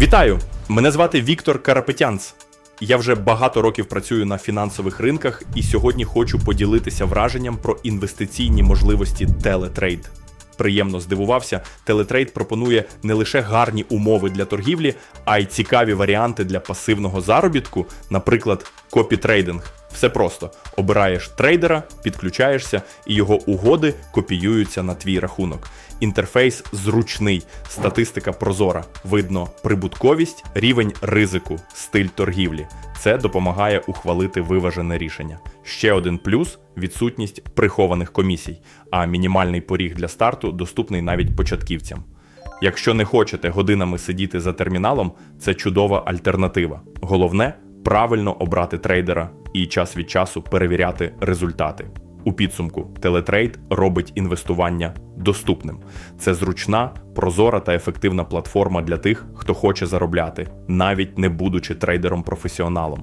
Вітаю! Мене звати Віктор Карапетянц. Я вже багато років працюю на фінансових ринках і сьогодні хочу поділитися враженням про інвестиційні можливості телетрейд. Приємно здивувався, телетрейд пропонує не лише гарні умови для торгівлі, а й цікаві варіанти для пасивного заробітку, наприклад, копітрейдинг. Все просто обираєш трейдера, підключаєшся, і його угоди копіюються на твій рахунок. Інтерфейс зручний, статистика прозора. Видно прибутковість, рівень ризику, стиль торгівлі. Це допомагає ухвалити виважене рішення. Ще один плюс відсутність прихованих комісій, а мінімальний поріг для старту доступний навіть початківцям. Якщо не хочете годинами сидіти за терміналом, це чудова альтернатива. Головне правильно обрати трейдера і час від часу перевіряти результати. У підсумку телетрейд робить інвестування доступним. Це зручна, прозора та ефективна платформа для тих, хто хоче заробляти, навіть не будучи трейдером-професіоналом.